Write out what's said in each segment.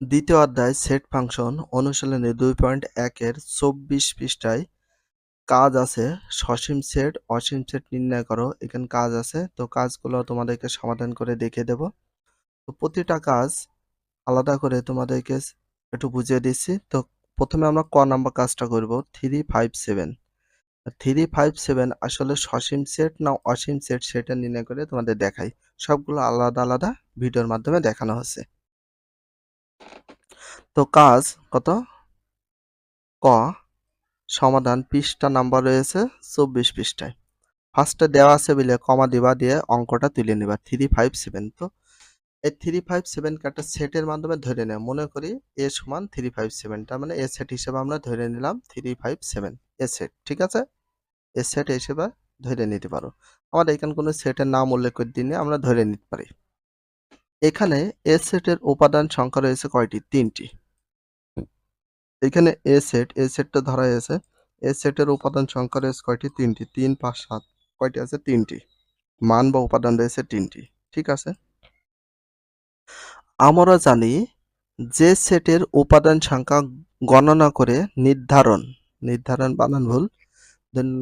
দ্বিতীয় অধ্যায় set function অনুশীলনী দুই পয়েন্ট একের চব্বিশ পৃষ্ঠায় কাজ আছে। সসীম সেট, অসীম সেট নির্ণয় করো। এখানে কাজ আছে। তো কাজগুলো তোমাদেরকে সমাধান করে দেখে দেব। তো প্রতিটা কাজ আলাদা করে তোমাদেরকে একটু বুঝিয়ে দিচ্ছি। তো প্রথমে আমরা ক নাম্বার কাজটা করব, three five seven. Three five seven আসলে সসীম সেট না অসীম সেট সেটা নির্ণয় করে তোমাদের দেখাই। সবগুলো আলাদা আলাদা ভিডিওর মাধ্যমে দেখানো হচ্ছে। তো কাজ কত? ক, সমাধান পৃষ্ঠা নাম্বার রয়েছে চব্বিশ পৃষ্ঠায়। ফার্স্টে দেওয়া আছে বলে কমা দিবা দিয়ে অঙ্কটা তুলে নিবা। থ্রি ফাইভ সেভেন তো এই থ্রি ফাইভ সেভেনকে একটা সেটের মাধ্যমে ধরে নেয়। মনে করি এ সমান থ্রি ফাইভ সেভেন তার মানে এ সেট হিসেবে আমরা ধরে নিলাম থ্রি ফাইভ সেভেন এ সেট ঠিক আছে? এ সেট হিসেবে ধরে নিতে পারো। আমাদের এখানে কোনো সেটের নাম উল্লেখ করে দিনে আমরা ধরে নিতে পারি। এখানে এ সেটের উপাদান সংখ্যা রয়েছে কয়টি? তিনটি। এখানে এ সেট এ সেটটা ধরা হয়েছে। এ সেটের উপাদান সংখ্যা রয়েছে কয়টি? তিনটি। তিন, পাঁচ, সাত, কয়টি আছে? তিনটি। মান বা উপাদান রয়েছে তিনটি। ঠিক আছে? আমরা জানি যে সেটের উপাদান সংখ্যা গণনা করে নির্ধারণ। নির্ধারণ বানান ভুল।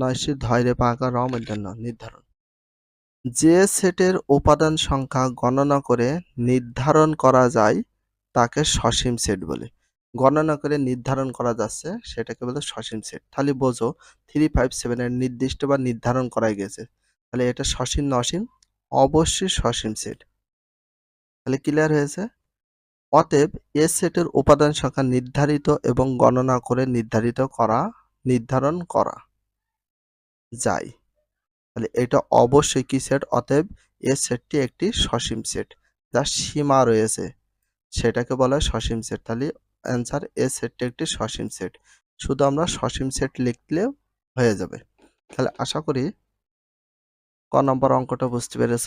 নয়সি ধৈর্য পাকা রম, নির্ধারণ। যে সেটের উপাদান সংখ্যা গণনা করে নির্ধারণ করা যায়, তাকে সসীম সেট বলে। গণনা করে নির্ধারণ করা যাচ্ছে, সেটাকে বলে সসীম সেট। তাহলে বোঝো থ্রি ফাইভ সেভেনের নির্দিষ্ট বা নির্ধারণ করা গেছে। তাহলে এটা সসীম না অসীম? অবশ্যই সসীম সেট। তাহলে ক্লিয়ার হয়েছে? অতএব এ সেটের উপাদান সংখ্যা নির্ধারিত এবং গণনা করে নির্ধারিত করা, নির্ধারণ করা যায়। তাহলে এটা অবশ্যই কি সেট অতএব এ সেটটি একটি সসীম সেট যার সীমা রয়েছে, সেটাকে বলা হয় সসীম সেট তাহলে অ্যান্সার এ সেটটি একটি সসীম সেট শুধু আমরা সসীম সেট লিখলেও হয়ে যাবে। তাহলে আশা করি ক নম্বর অঙ্কটা বুঝতে পেরেছ?